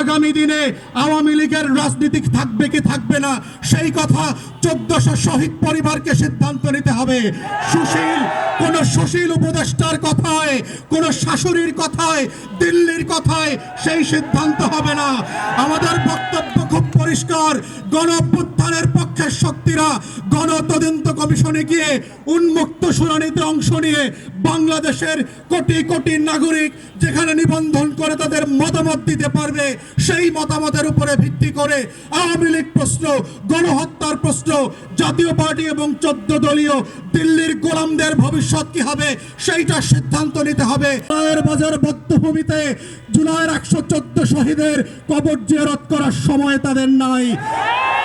আগামী দিনে আওয়ামী লীগের রাজনীতি থাকবে কি থাকবে না, সেই কথা চোদ্দশো শহীদ পরিবারকে সিদ্ধান্ত নিতে হবে। সুশীল, কোন সুশীল উপদেষ্টার কথায়, কোন শাশুড়ির কথায়, দিল্লির কথায় সেই সিদ্ধান্ত হবে না। আমাদের বক্তব্য খুব পরিষ্কার গণ পক্ষের শক্তিরা গণ তদন্ত কমিশনে গিয়ে উন্মুক্ত শুনানিতে অংশ নিয়ে বাংলাদেশের কোটি কোটি নাগরিক যেখানে নিবন্ধন করে তাদের মতামত দিতে পারবে, সেই মতামতের উপরে ভিত্তি করে আওয়ামী লীগ প্রশ্ন, গণহত্যার প্রশ্ন, জাতীয় পার্টি এবং চোদ্দ দলীয় দিল্লির গোলামদের ভবিষ্যৎ কি হবে, সেইটা সিদ্ধান্ত নিতে হবে। বাজার বদ্ধভূমিতে জুলাইয়ের একশো চোদ্দ শহীদের কবর জিয়ারত করার সময় তাদের নয়।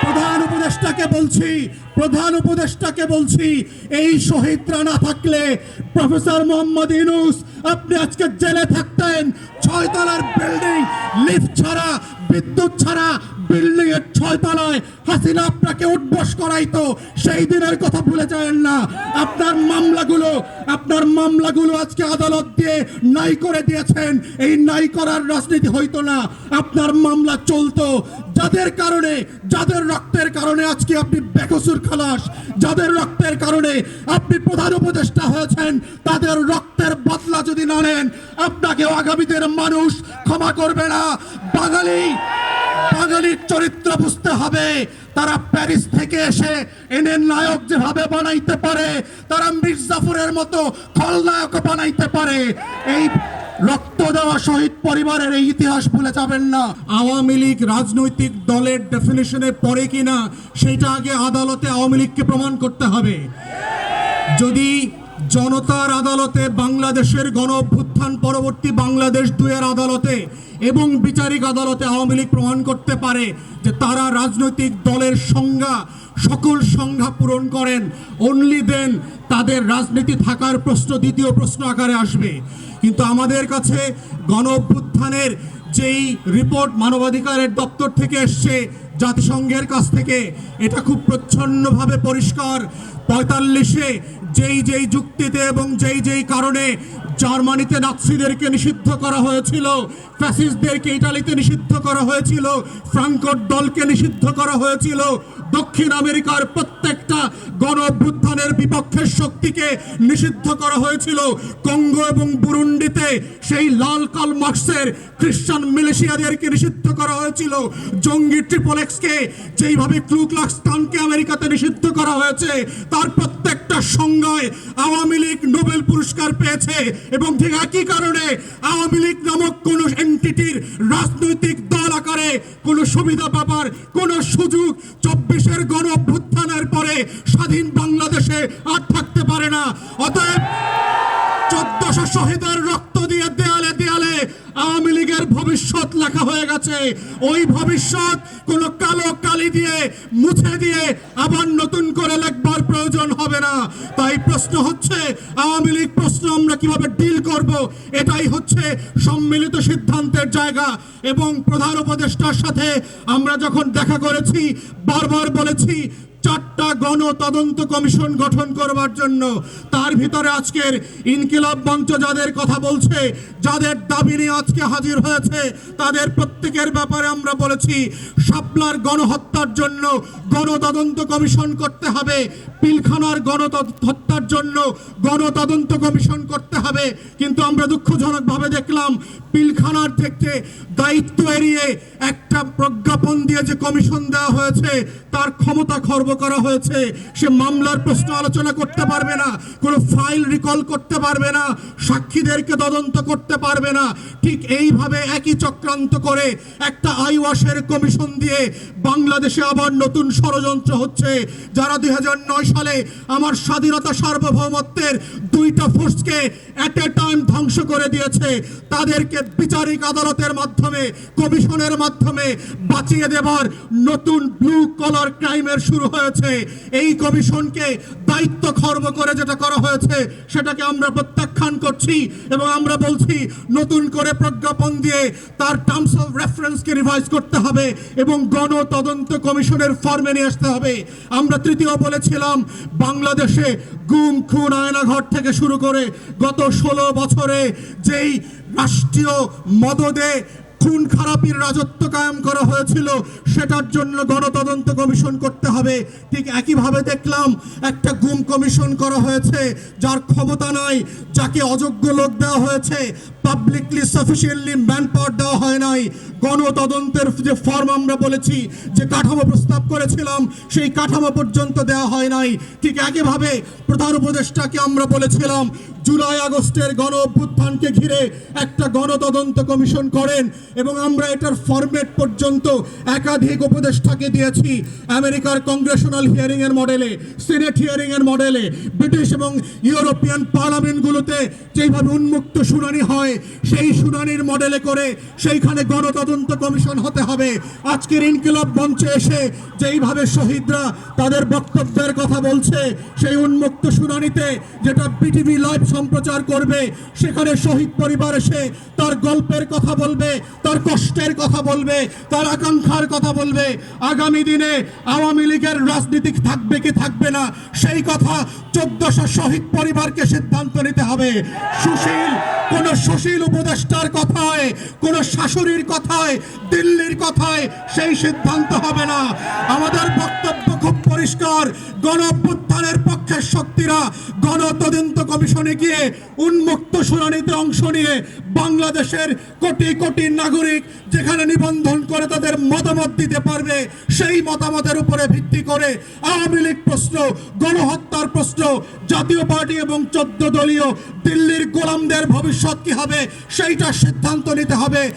প্রধান উপদেষ্টাকে বলছি প্রধান উপদেষ্টাকে বলছি, এই শহীদরা না থাকলে প্রফেসর মোহাম্মদ ইনুস আপনি আজকে জেলে থাকতেন। ছয় তলার বিল্ডিং লিফট ছাড়া, বিদ্যুৎ ছাড়া, বিল্ডিং এর ছয় তলায় হাসিনা আপনাকে উঠবস করাইতো। সেই দিনের কথা ভুলে যাবেন না। আপনার মামলাগুলো আপনার মামলাগুলো আজকে আদালত দিয়ে নাই করে দিয়েছেন। এই নাই করার রাজনীতি হইতো না। আপনার মামলা চলতো। যাদের কারণে যাদের রক্তের কারণে আজকে আপনি বেকসুর খালাস, যাদের রক্তের কারণে আপনি প্রধান উপদেষ্টা হয়েছেন, তাদের রক্তের বদলা যদি না নেন, আপনাকেও আগামীদের মানুষ ক্ষমা করবে না। বাঙালি, বাঙালির চরিত্র বুঝতে হবে, তারা প্যারিস থেকে এসে এনে নায়ক যেভাবে বানাইতে পারে, তারা মির্জাফরের মতো খলনায়ক বানাইতে পারে। এই রক্ত দেওয়া শহীদ পরিবারের এই ইতিহাস ভুলে যাবেন না। আওয়ামী লীগ রাজনৈতিক দলের ডেফিনেশনে পড়ে কিনা, সেটা আগে আদালতে আওয়ামী লীগকে প্রমাণ করতে হবে। যদি জনতার আদালতে বাংলাদেশের গণ অভ্যুত্থান পরবর্তী বাংলাদেশ দুয়ের আদালতে এবং বিচারিক আদালতে আওয়ামী লীগ প্রমাণ করতে পারে যে তারা রাজনৈতিক দলের সংজ্ঞা, সকল সংজ্ঞা পূরণ করেন। অনলি দেন তাদের রাজনীতি থাকার প্রশ্ন, দ্বিতীয় প্রশ্ন আকারে আসবে। কিন্তু আমাদের কাছে গণ অভ্যুত্থানের যেই রিপোর্ট মানবাধিকারের দপ্তর থেকে এসছে জাতিসংঘের কাছ থেকে এটা খুব প্রচ্ছন্নভাবে পরিষ্কার। পঁয়তাল্লিশে যেই যেই যুক্তিতে এবং যেই যেই কারণে জার্মানিতে নাৎসিদেরকে নিষিদ্ধ করা হয়েছিল, ফ্যাসিস্টদেরকে ইটালিতে নিষিদ্ধ করা হয়েছিল, ফ্রাঙ্কোর দলকে নিষিদ্ধ করা হয়েছিল, দক্ষিণ আমেরিকার প্রত্যেকটা গণ অভ্যুত্থানের বিপক্ষের শক্তিকে নিষিদ্ধ করা হয়েছিল। কঙ্গো এবং বুরুন্ডিতে সেই লাল কাল মার্কসের খ্রিস্টান মিলেশিয়াদেরকে নিষিদ্ধ করা হয়েছিল। জঙ্গি ট্রিপল এক্সকে যেইভাবে আমেরিকাতে নিষিদ্ধ করা হয়েছে, তার প্রত্যেকটা সংজ্ঞায় আওয়ামী লীগ নোবেল পুরস্কার পেয়েছে। এবং ঠিক একই কারণে আওয়ামী লীগ নামক কোন এন্টিটির রাজনৈতিক দল আকারে কোনো সুবিধা পাবার কোনো সুযোগ চব্বিশের গণ অভ্যুত্থানের পরে স্বাধীন বাংলাদেশে আর থাকতে পারে না। অতএব লেখা হয়ে গেছে। ওই ভবিষ্যৎ কোন কালো কালি দিয়ে মুছে দিয়ে আবার নতুন করে লেখবার প্রয়োজন হবে না। তাই প্রশ্ন হচ্ছে, আওয়ামী লীগ প্রশ্ন আমরা কীভাবে ডিল করব? এটাই হচ্ছে সম্মিলিত সিদ্ধান্তের জায়গা। এবং প্রধান উপদেষ্টার সাথে আমরা যখন দেখা করেছি, বারবার বলেছি চারটা গণ তদন্ত কমিশন গঠন করবার জন্য তার ভিতরে আজকের ইনকিলাব মঞ্চ যাদের কথা বলছে, যাদের দাবি নিয়ে আজকে হাজির হয়েছে, তাদের প্রত্যেকের ব্যাপারে আমরা বলেছি, শাপলার গণহত্যার জন্য গণ তদন্ত কমিশন করতে হবে, পিলখানার গণ হত্যার জন্য গণ তদন্ত কমিশন করতে হবে। কিন্তু আমরা দুঃখজনকভাবে দেখলাম, পিলখানার থেকে দায়িত্ব এড়িয়ে একটা প্রজ্ঞাপন দিয়ে যে কমিশন দেওয়া হয়েছে, তার ক্ষমতা খর্ব করা হয়েছে, সে মামলার প্রশ্ন আলোচনা করতে পারবে না, কোনো ফাইল রিকল করতে পারবে না, সাক্ষীদেরকে তদন্ত করতে পারবে না। ঠিক এইভাবে একই চক্রান্ত করে একটা আইওয়াশের কমিশন দিয়ে বাংলাদেশে আবার নতুন ষড়যন্ত্র হচ্ছে, যারা দুই সালে আমার স্বাধীনতা সার্বভৌমত্বের দুইটা ফোর্সকে অ্যাট এ টাইম ধ্বংস করে দিয়েছে, তাদেরকে বিচারিক আদালতের মাধ্যমে, কমিশনের মাধ্যমে বাঁচিয়ে দেবার নতুন ব্লু কলার ক্রাইমের শুরু হয়েছে। এই কমিশনকে দায়িত্ব খর্ব করে যেটা করা হয়েছে, সেটাকে আমরা প্রত্যাখ্যান করছি এবং আমরা বলছি, নতুন করে প্রজ্ঞাপন দিয়ে তার টার্মস অফ রেফারেন্সকে রিভাইজ করতে হবে এবং গণ তদন্ত কমিশনের ফর্মে নিয়ে আসতে হবে। আমরা তৃতীয় বলেছিলাম, বাংলাদেশে গুম, খুন, আয়নাঘর থেকে শুরু করে গত ষোলো বছরে যেই রাষ্ট্রীয় মদদে খুন খারাপির রাজত্ব কায়েম করা হয়েছিল, সেটার জন্য গণতদন্ত কমিশন করতে হবে। ঠিক একইভাবে দেখলাম, একটা গুম কমিশন করা হয়েছে, যার ক্ষমতা নাই, যাকে অযোগ্য লোক দেওয়া হয়েছে পাবলিকলি সাফিসিয়েন্টলি ম্যান পাওয়ার দেওয়া হয় নাই। গণতদন্তের যে ফর্ম আমরা বলেছি, যে কাঠামো প্রস্তাব করেছিলাম, সেই কাঠামো পর্যন্ত দেওয়া হয় নাই। ঠিক একইভাবে প্রধান উপদেষ্টাকে আমরা বলেছিলাম, জুলাই আগস্টের গণ অভ্যুত্থানকে ঘিরে একটা গণতদন্ত কমিশন করেন এবং আমরা এটার ফরম্যাট পর্যন্ত একাধিক উপদেষ্টাকে দিয়েছি। আমেরিকার কংগ্রেশনাল হিয়ারিং এর মডেলে সিনেট হিয়ারিং এর মডেলে ব্রিটিশ এবং ইউরোপিয়ান পার্লামেন্টগুলোতে যেভাবে উন্মুক্ত শুনানি হয়, সেই শুনানির মডেলে করে সেইখানে গণতদন্ত কমিশন হতে হবে। আজকের ইনকিলাব মঞ্চে এসে যেইভাবে শহীদরা তাদের বক্তব্যের কথা বলছে, সেই উন্মুক্ত শুনানিতে যেটা বিটিভি লাইভ সম্প্রচার করবে, সেখানে শহীদ পরিবার এসে তার গল্পের কথা বলবে, তার কষ্টের কথা বলবে, তার আকাঙ্ক্ষার কথা বলবে। আগামী দিনে আওয়ামী লীগের রাজনীতি থাকবে কি থাকবে না, সেই কথা চোদ্দশো শহীদ পরিবারকে সিদ্ধান্ত নিতে হবে। সুশীল, কোন সুশীল উপদেষ্টার কথায়, কোন শাশুড়ির কথায়, দিল্লির কথায় সেই সিদ্ধান্ত হবে না। আমাদের বক্তব্য খুব পরিষ্কার। গণ পক্ষের শক্তিরা গণ তদন্ত কমিশনে গিয়ে উন্মুক্ত শুনানিতে অংশ নিয়ে বাংলাদেশের কোটি কোটি নাগরিক যেখানে নিবন্ধন করে তাদের মতামত দিতে পারবে, সেই মতামতের উপরে ভিত্তি করে আওয়ামী লীগ প্রশ্ন, গণহত্যার প্রশ্ন, জাতীয় পার্টি এবং চোদ্দ দলীয় দিল্লির গোলামদের ভবিষ্যৎ কি হবে সেইটার সিদ্ধান্ত নিতে হবে।